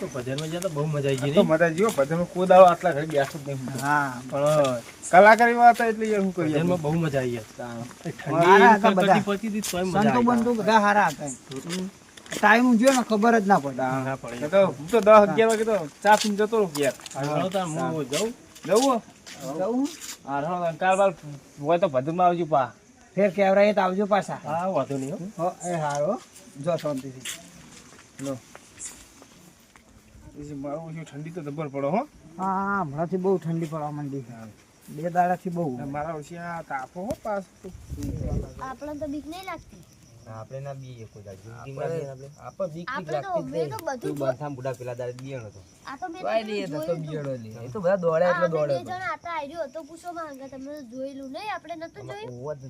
તો ભજનમાં જ્યાં તો બહુ મજા આવી તો ગઈ મજા જીવો ભજનમાં કોઈ દાડો આટલા ઘડી બેસું જ નહીં હા પણ કલાકારી માં એટલે યાર ભજનમાં બહુ મજા આવી ગઈ. ઠંડી પડતી હતી તોય મજા સંતો બંતો બધા સારા હતા ટાઈમ જો ને ખબર જ ના પડે. ના પડે. તો હું તો દસ અગિયાર વાગે તો ચા પીને જતો રહું યાર હાલો તાર હું જાઉં? જવું જવું? હા? હા કાલ બાલ હોય તો ભજનમાં આવજો પા. ફેર કેવરાય તો આવજો પાછા. હા વાંધો નહીં હો. એ હારો જો શાંતિથી. લો. મારું ઓછું ઠંડી તો જબર પડો હો. હા હમણાંથી બહુ ઠંડી પડવા માંડી બે દાડાથી બહુ. મારા ઓછી આ તાપો હો પાસ. તો બીક નહીં લાગતી. આપણે ના બીએ કોઈ દાડો. જિંદગીમાં બી આપણે આપણે બીક બીક લાગતી જ નહીં. તું બરસામ બુડા પેલા દાડે બિયાણો હતો. આ તો મેં તો તો તો લે. એ તો બધા દોડ્યા એટલે દોડે બે જણ આતા આર્યો હતો પૂછો માંગા તમે તો જોયેલું નહીં આપણે નતું જોયું? ઓવ જ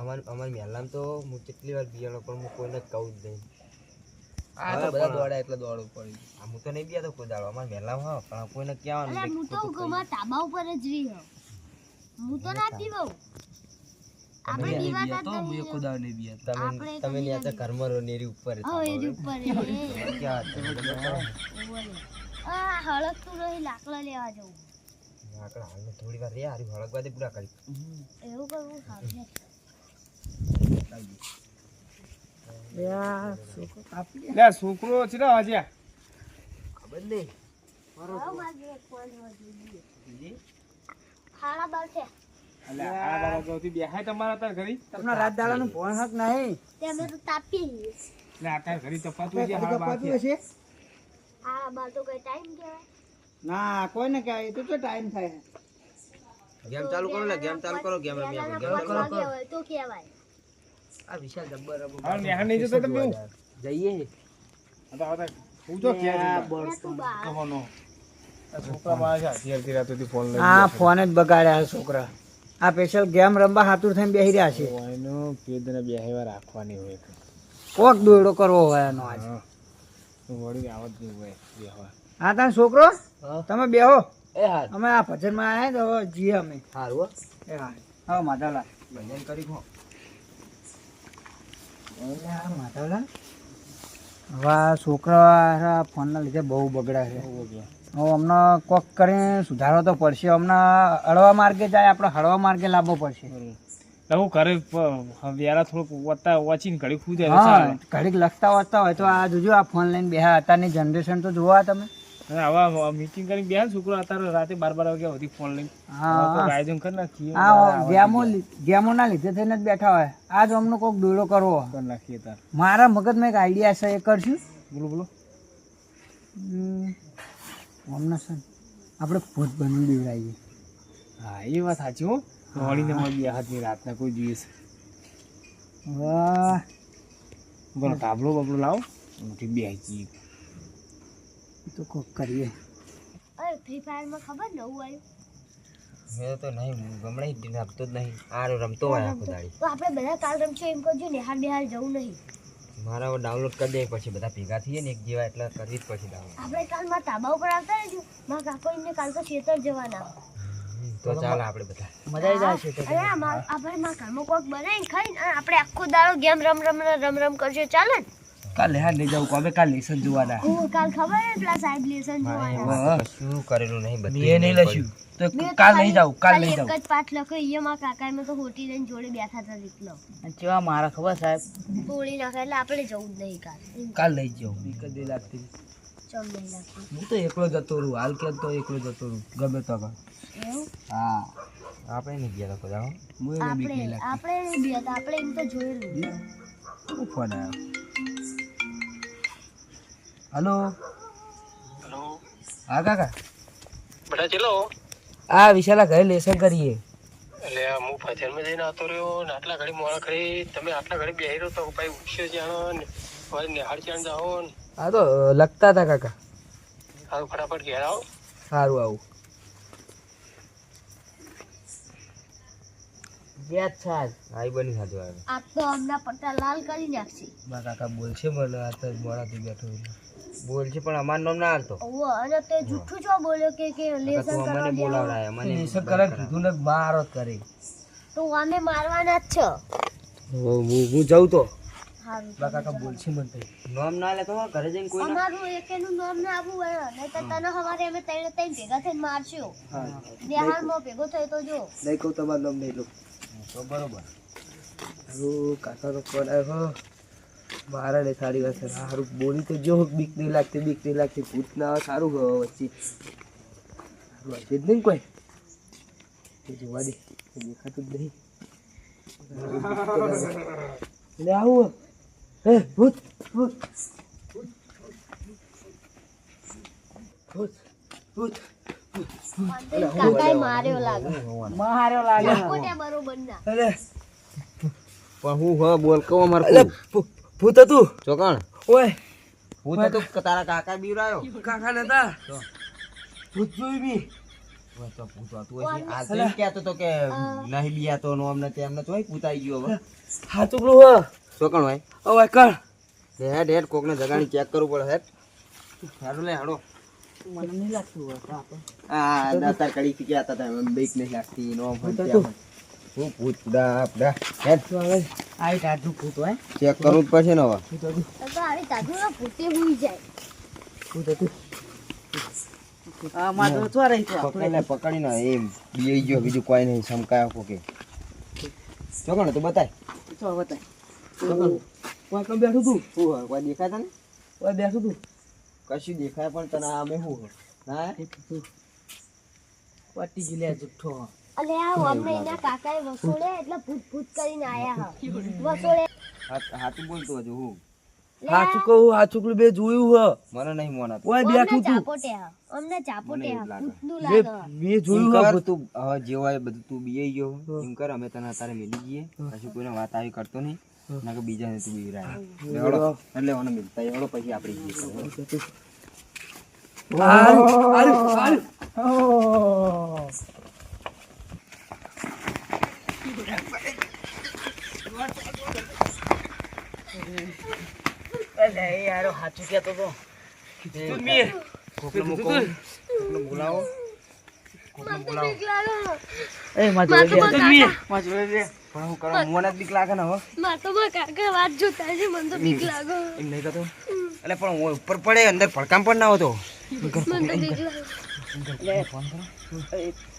અમાર અમાર મહેલામાં તો હું કેટલી વાર બિયાણો પણ હું કોઈને કહું જ નહીં. આ તો બધા દોડ્યા એટલે દોડવું પડ્યું આ હું તો નહીં બિયાતો કોઈ દાડો. અમાર મહેલામાં હા પણ કોઈને કહેવાનું અરે હું તો ગમા તાબા ઉપર જ રહી હું હું તો ના પીવું આપણે પીવાતા જ નહીં તમે આપણે તમે કદી ન્યા તો ઘરમાં રહો ને એરી ઉપર હા ઉપર એ. આ રહી લાકડા લેવા જવું. લાકડા થોડી વાર રે હારી હળગવા દે પૂરા કરી. એવું કરવું સારું લે છોકરો છે ને વાજ્યા ખબર નહીં. આવો મારા જોડે ફોન વધી ગયો. ખાડા બાર છે. એટલે આ બાર અગાઉથી બેહાય તમારા તાર ઘરી? તમને રાત દાડાનું ભણ હક નહીં. તે અમે તો તાપી ને કઈ ના કોઈ ને કહેવાય. એ તો ટાઈમ થાય? ગેમ ચાલુ કરો ને ગેમ ચાલુ કરો ગેમ કરો. ગેમ વાગે તો કહેવાય. આ વિશાલ જબ્બર રમો હવે નહીં જતો તમે હું? જઈએ? તો હવે છોકરા છે ફોન લઈ આ ફોન જ બગાડ્યા છોકરા. આ સ્પેશિયલ ગેમ રમવા હાતુર થઈને બેસી રહ્યા છે. એનો પેદને બેહેવા રાખવાની હોય કોક દોયડો કરવો હોય એનો આજ. હા. વળી આવત નહીં હોય બેહવા. હા તાર છોકરો? તમે બેહો. એ હા અમે આ ભજનમાં આવ્યા તો હવે જીએ અમે. સારું હો. એ હા હા માધવલા ભજન કરી ખો. એટલે આ માધવલા હવે છોકરા ફોનના લીધે બહુ બગડ્યા છે. અમને કોક કરીને સુધારો તો પડશે. અમને હળવા માર્ગે જાય આપણે હળવા માર્ગે લાવવો પડશે. ઘરે પ- વેરા થોડુંક વત્તા વાંચીને ઘડીક ખુદે ઘડીક લખતા વાંચતા હોય તો આ જોજો આ ફોન લઈને બેહા અત્યારની જનરેશન તો જોવા તમે. અને આવા મીટિંગ કરીને બેહે ને છોકરો અત્યારે રાતે બાર બાર વાગ્યા સુધી ફોન લઈને. આયોજન કરી નાખીએ. આ ગેમો ગેમોના લીધે થઈને જ બેઠા હોય. આજ અમને કોઈક દોડો કરવો. કરી નાખીએ તાર. મારા મગજમાં એક આઈડિયા છે એ કરશું. બોલો બોલો. અમને છે આપણે ભૂત બની દેવડાવીએ હા એ વાત સાચી હો. વળીને મળે બે હાથની રાતના કોઈ દિવસ. વાહ. બોલો ટાબલો બાબલો લાવો. મોટી બે તો કોક કરીએ. અરે ફ્રી ફાયરમાં ખબર નવું આવ્યું? મેં તો નહીં ગમણે જ રમતો જ નહીં. આ રમતો હોય આખો દાડી. તો આપણે બધા કાલ રમશું એમ કરજો નિહાર બિહાર જવું નહીં. મારા ડાઉનલોડ કરી દે પછી બધા ભેગા થઈએ ને એક જેવા એટલે કરવી જ પછી ડાઉનલોડ આપણે કાલમાં તાબા ઉપર આવતા રહેજો મારા કાકો એમને કાલ તો ખેતર જવાના. તો ચાલ આપણે બધા. મજા આવી જાય છે તો અરે મા- આપણે મારા ઘરમાં કોક બનાવીને ખાઈને આપણે આખો દાડો ગેમ રમ રમ રમ રમ કરજો ચાલે ને? કાલે હા લઈ કોમે કાલે કાલ લેસન જોવાના. હું કાલ ખબર હે પેલા સાહેબ લેસન જોવાના. એમાં કશું કરેલું નહીં બધું એ નહીં લઈશું તો કાલ નહીં જાઉં કાલ નહીં જાઉં એક જ પાઠ લખ્યો એ માં કાકા મેં તો હોટી લઈને જોડે બેઠા હતા દીકલો જેવા મારા ખબર સાહેબ? તોડી નાખે એટલે આપણે જવું જ નહીં કાલ. કાલ લઈ જાઉં. એક જ લાગતી. ચમ નહીં લાગતું. હું તો એકલો જતો રહું હાલ કે તો એકલો જતો રહું ગમે તો હા. આપણે નહીં ગયા લોકો જાઓ આપણે આપણે આપણે એમ તો જોયેલું હું ફોન આવ્યો. હલો. હલો. હા કાકા. બધા ચલો? આ વિશાલા ઘરે લેસન કરીએ. એટલે હું ભજનમાં જઈને આવતો રહ્યો ને આટલા ઘડી મોડા ખરી તમે આટલા ઘડી બેહી રહ્યો તો ભાઈ ઉઠશે જાણો ને ભાઈ નિહાળ જાણ જાઓ ને. હા તો લગતા હતા કાકા. સારું ફટાફટ ઘેર આવો. સારું આવું. યાદ છે આજ આઈ બની સાચું આવે. આ તો અમને પટ્ટા લાલ કરી નાખશે. મારા કાકા બોલશે મને આ તો મોડાથી બેઠો બોલશે પણ અમારું નામ ના હાલતો. ઓ અને તે જૂઠું છો બોલ્યો કે કે લેસન કરવા મને બોલાવડાય મને લેસન કરે કીધું ને મારો જ કરે. તો અમે મારવાના જ છો. હું હું જાઉં તો? હારું બા બોલશે મને તઈ. ના લે તો ઘરે જઈને કોઈ અમારું એકેનું નામ ના આપવું હોય. નહીં તો તને હવારે અમે ત્રણે ત્રણ ભેગા થઈને મારશું. હા. દેહાડમાં ભેગો થયો તો જો. નહીં કહું તમારું નામ નહીં લો. તો બરોબર. હારું કાકાનો ફોન આવ્યો મારે ને સારી વાત સારું બોલી તો જો બીક નહીં લાગતી બીક નહીં લાગતી. ભૂત ના સારું હવે વચ્ચે. સારું હશે જ નહીં કોઈ? જોવા દે દેખાતું જ નહીં. એટલે આવું હે ભૂત ભૂત ભૂત ભૂત માર્યો લાગે માર્યો લાગે બરોબર ના પણ હું હ બોલ કહો અમાર ભૂત હતું ચોકણ ઓય હું તો તારા કાકા બીવરાયો કાકા નતા ભૂત જોઈ બી તો પૂતો તું આ તો કહેતો તો કે નહીં બિયા તો નો અમને તેમને તોય પૂતાઈ ગયો હવે હા હ ચોકણ હોય? ભાઈ કર. હેડ હેડ કોકને જગાણી ચેક કરવું પડે હેડ. હાડો લે હાડો. મને નહીં લાગતું દાતાર કડી એમ બીક નહીં લાગતી નો ભૂત. હું ભૂત પુડા પુડા હેડ આઈ ટાટું ભૂત હોય. ચેક કરવું જ પડશે ને હવે. તો આવી તાજુ ભૂતે હુઈ જાય. ભૂત હતું આ માત્ર તો રહી તો પકડીને પકડીને એમ બી ગયો બીજું કોઈ નહીં સમકાયો કોકે. ચોકણ તું બતાય. તો બતાય. કોઈ બેઠું તું. શું હોય? કોઈ દેખાય તને? કોઈ બેઠું તું. કશું દેખાય પણ તને આમે શું હોય. હા? પટી ગઈ લે જુઠ્ઠો. અલે આ અમને એના કાકાએ વસોડે એટલે ભૂત ભૂત કરીને આયા હા. વસોડે. હાથ- બોલતો હજુ હું? હાચું કહું હાચું બે જોયું હ. મને નહીં મોનાતું ઓય અમને બેઠું તું. ચાપોટે હા. અમને ચાપોટે મને હા. ભૂતનું લાગે મે જોયું હ તું હવે જે બધું તું બીઈ ગયો. એમ કર અમે તને અત્યારે મેલી ગઈએ. પછી કોઈને વાત આવી કરતો નહીં. ના કે બીજાને તું બીવરાય. એટલે એટલે ઓને મિલતા હળો પછી આપણે જઈએ. હારું હારું હારું અલે યાર હાચું કહેતો તો. તું મીર મૂકો, બોલાવો. તો એ માં માથું તું મીર. માં જોડે દે પણ હું કરો મને જ બીક લાગે ને હવે માર તો મારા કાકા વાત જોતા છે મને તો બીક લાગે. એમ નહીં કરતો એટલે પણ હું ઉપર પડે અંદર ભડકામ પણ ના હોતો. મને તો બીક લાગે.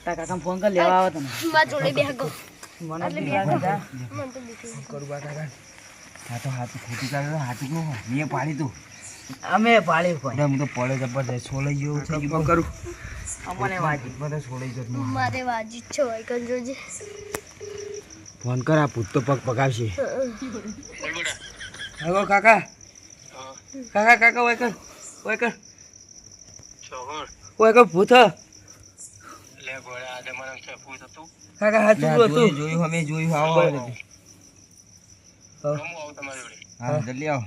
કાકા ફોન કર. લેવા આવે તને માર જોડે બેહગો. મને એટલે બીક લાગે. મને તો બીક લાગે. કરું બા કાકા? હા તો હાથ ખોટી કાઢે હાથનું મેં પાડી તું. અમે પાળી કોઈ. હું તો પડે જબરદસ્ત છોલાઈ ગયો થઈ કરું. અમને વાજી. બધા છોલાઈ જતો મારે વાજી છે ફોન કર આ ભૂત તો પગ પગાવશે. હેલો કાકા. હા. કાકા કાકા ઓય કર ઓય કર. ઓય કર ભૂત લે ગોળા આજે મને છે પૂછ હતું. કાકા હાચું હતું. જોયું અમે જોયું આવો આવો. હું. આવું તમારી જોડે? હા જલ્દી આવો.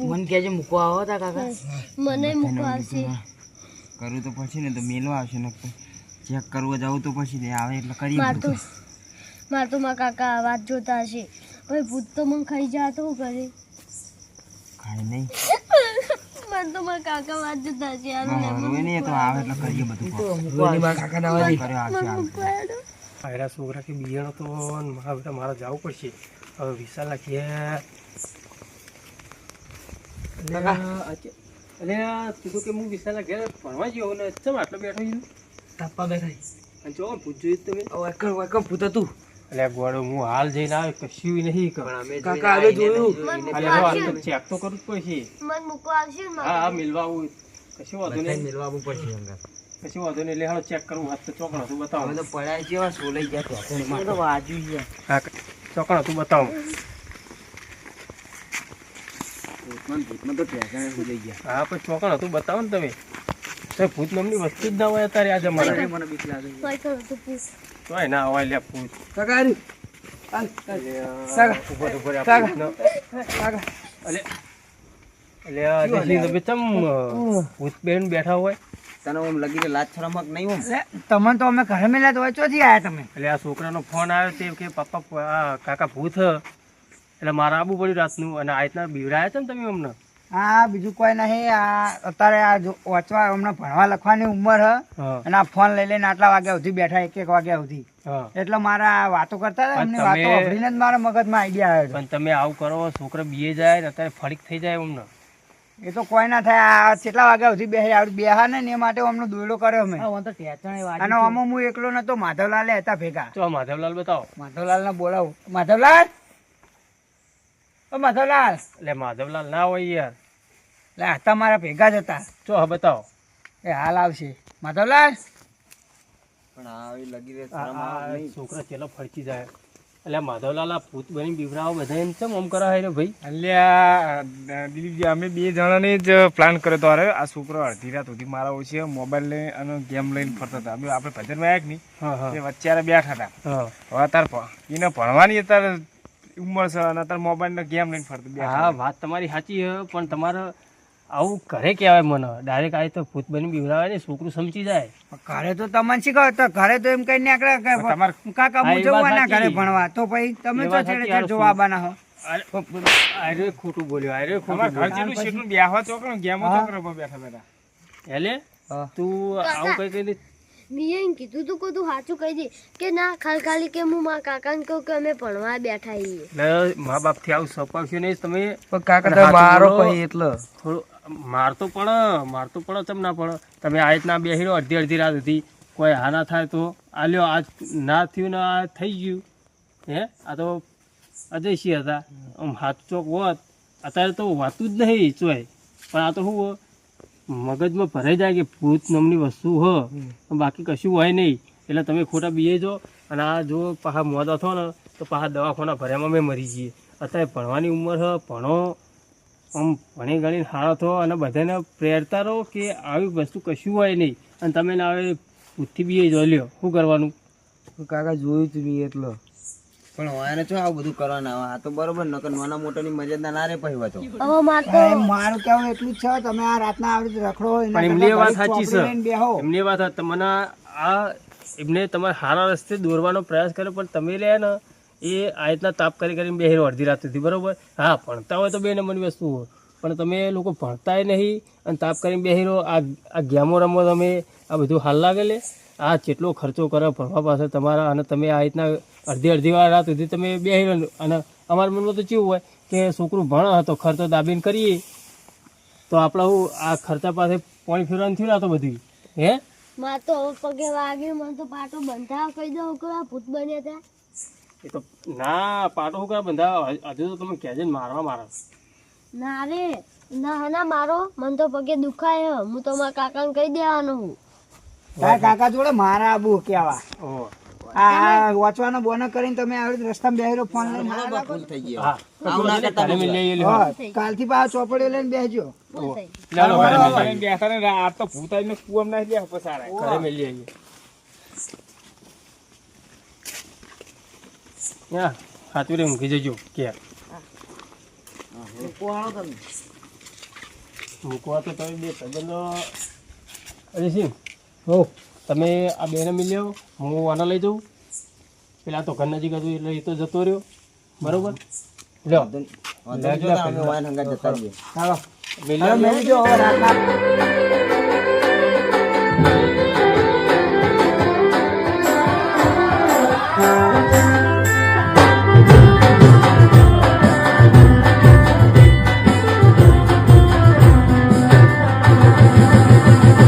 મને કહેજે મૂકવા આવો તા કાકા. મને મૂકવા આવશે. કરવું તો પછી ને તો મેલવા આવશે ને ચેક કરવા જાવ તો પછી તે આવે એટલે કરી માર તો બધું. માર તો મારા કાકા વાત જોતા હશે. ભાઈ ભૂત તો મને ખાઈ જા તો કરે? ખાય નહીં. મને તો મારા કાકા વાત જોતા હશે. યાર રોય નહીં તો આવે એટલે કરીએ બધું રોહિણીમાં કાકા ના વાજી કર્યો આવશે આવશે આયરા છોકરા કે બિયાણો તો મારા બેટા મારે જવું પડશે. હવે વિશાલ લખીએ અરે તું તો કે હું વિશાલ ઘેર ભણવા ગયો ને ચમ આટલો બેઠો છું? તાપા બેઠા અને જો તમે. કર કર હતું એટલે ગોળો હું હાલ જઈને આવ્યો કશું નહીં કર. કાકા હવે જોયું. અરે તો ચેક તો કરવું જ પડશે. મને મૂકવા આવશે હા હા મિલવા આવું કશું વાંધો નહીં. મેળવા આવવું પડશે અંગા કશું વાંધો નહીં. એટલે ચેક કરવું હાથ તો ચોકણ હતું બતાવો. અમે તો પડ્યા જેવા છોલાઈ ગયા તો. તો વાજુ છે. હા બતાવો. ભૂતમાં ભૂતમાં તો ગયા. હા પણ ચોકણ હતું બતાવો ને તમે. તો ભૂત નામની વસ્તુ જ ના હોય અત્યારે આજે જમાના મને બીક લાગે તો ના હોય લે ભૂત. કાકા હારી. હાલ કાકા. ઉપર ઉપર આ કાકા. ભૂતનો. કાકા. અલે અલે આ દેખી તો બે ચમ ભૂત બેન બેઠા હોય. તને ઓમ લગીને લાજ શરમક નહીં ઓમ? તમને તો અમે ઘરે મેલ્યા તો ચોથી આયા તમે? એટલે આ છોકરાનો ફોન આવ્યો તે કે પપ્પા કાકા ભૂત હ. એટલે મારે આબુ પડ્યું રાતનું અને આ રીતના બીવડાયા છે ને તમે અમને? હા બીજું કોઈ નહીં આ અત્યારે આ વાંચવા હમણાં ભણવા લખવાની ઉંમર હ. અને આ ફોન લઈ લઈને આટલા વાગ્યા સુધી બેઠા એક એક વાગ્યા સુધી. એટલે મારા આ વાતો કરતા હતા એમની વાતો સાંભળીને જ મારા મગજમાં આઈડિયા આવ્યો પણ તમે આવું કરો છોકરો બીએ જાય ને અત્યારે ફળીક થઈ જાય અમને. એ તો કોઈ ના થાય આ કેટલા વાગ્યા સુધી બેહી આવડે બેહા ને ને એ માટે અમને દોયડો કર્યો મેં અને આમાં હું એકલો નતો માધવલાલ હતા ભેગા. તો માધવલાલ બતાવો. માધવલાલ ને બોલાવો. માધવલાલ? ઓ માધવલાલ! એટલે માધવલાલ ના હોય યાર. એટલે આતા મારા ભેગા જ હતા. ચો હા બતાવો. એ હાલ આવશે. માધવલાલ? પણ આ આવી લગી રહે. છોકરા ચેલો ફરકી જાય. એટલે માધવલાલ ભૂત બની બીવરાવો બધા એમ કેમ આમ કરા રે ભાઈ? અલ્યા દિલીપજી અમે બે જણાને જ પ્લાન કર્યો હતો અરે આ છોકરો અડધી રાત સુધી મારા ઓછી મોબાઈલ લઈ અને ગેમ લઈને ફરતા હતા. અમે આપણે ભજનમાં આવ્યા કે નહીં? હા હા. વચ્ચે બેઠા હતા. હવે અત્યારે એને ભણવાની અત્યારે ઉંમર છે અને અત્યારે મોબાઈલ ગેમ લઈને ફરતા હા વાત તમારી સાચી છે પણ તમારે આવું ઘરે કહેવાય મને. ડાયરેક્ટ આવી તો ભૂત બની બીવડાવે ને છોકરું સમજી જાય. ઘરે તો તમને શીખવ કહો તો ઘરે તો એમ કઈ નીકળે કાકા હું એ જવું ના ઘરે ભણવા. તો પછી તમે તો છેડે સાચી, છેડે જોવા આવવાના હો. અરે ખોટું બોલ્યો અરે ખોટું ઘર જેટલું શેઠનું બેહવા કરો ગેમો તો કરો બેઠા બેઠા. એટલે તું આવું કઈ કઈ મેં એમ કીધું તું કે સાચું કહી દે કે ના ખાલી ખાલી કે હું મારા કાકાને કહું કે અમે ભણવા બેઠા છીએ. એટલે મા બાપથી આવું સપાવશો નહીં તમે કાકા મારો કહી એટલે. થોડું મારતો પણ મારતો પણ ચમ ના પણ તમે આ રીતના બેસી રહો અડધી અડધી રાત સુધી કોઈ હા ના થાય તો આ લ્યો આજ ના થયું ને આ થઈ ગયું. હે? આ તો અજયસિંહ હતા. આમ હાથ ચોક હોત અત્યારે તો વાતું જ નહીં ચોય. પણ આ તો શું મગજમાં ભરાઈ જાય કે ભૂત નામની વસ્તુ હ. બાકી કશું હોય નહીં. એટલે તમે ખોટા બીએ જો અને આ જો પાછા મોદા થો ને તો પાછા દવાખાના ભર્યામાં મેં મરી જઈએ. અત્યારે ભણવાની ઉંમર હ ભણો. આમ ભણી ગણીને હારો થો અને બધાને પ્રેરતા રહો કે આવી વસ્તુ કશું હોય નહીં. અને તમે ને આવે ભૂતથી બી જોઈ લ્યો. શું કરવાનું? કાકા જોયું તું બી એટલો. પણ વાયને છો આવું બધું કરવાના આવે? આ તો બરોબર નકર નાના મોટાની મર્યાદા ના રે પછી હોય તો હવે માર કેવું એટલું જ છે તમે આ રાતના આવડી રખડો એમની વાત સાચી છે. એમની વાત. તમને આ એમને તમારે સારા રસ્તે દોરવાનો પ્રયાસ કર્યો પણ તમે રહ્યા ને એ આ રીતના તાપ કરી કરીને બેહેરો અડધી રાત સુધી બરાબર? હા, ભણતા હોય તો બે નંબરની વસ્તુ હોય. પણ તમે લોકો ભણતાય નહીં અને તાપ કરીને બેહેરો, આ આ ગેમો રમો તમે, આ બધું હાલ લાગે લે. આ જેટલો ખર્ચો કરો ભણવા પાસે તમારા અને તમે આ રીતના અડધી અડધી વાર રાત સુધી તમે બેહેરો અને અમારા મનમાં તો કેવું હોય કે છોકરું ભણ તો ખર્ચો દાબીને કરીએ. તો આપણે હું આ ખર્ચા પાસે પાણી ફેરવાનું થયું તો બધું. હે? માર તો પગે વાગ્યું મને તો પાટો બંધાવ કહી દઉં કે ભૂત બન્યા હતા એ તો ના પાટો હું કયા બંધા હજુ તો તમે કહેજે મારવા મારા. ના રે ના ના મારો મન તો પગે દુખાય હું. તો મારા કાકાને કહી દેવાનો હું. તારા કાકા જોડે મારા આબુ કેવા. ઓહો. આ વાંચવાનો બોનો કરીને તમે આવી રીતે રસ્તામાં બેહેલો ફોન લઈને ફૂલ થઈ ગયો હા. કાલથી પાછા ચોપડીઓ લઈને થઈ ચાલો ઘરે બેઠા ને આ તો ભૂત આવીને નાખી દે પછી સારા ઘરે મેં આવીએ હા ખાતું રે મૂકી જજો કે. મૂકવા તો તમે બે સંબંધો અરે સિંહ હો તમે આ બેને મિલી આવો હું આને લઈ જાઉં. પેલા તો ઘર નજીક હતું એટલે એ તો જતો રહ્યો. બરોબર? લ્યો. ચાલો. મિલી હવે મેલી જો હવે રાતના આવો.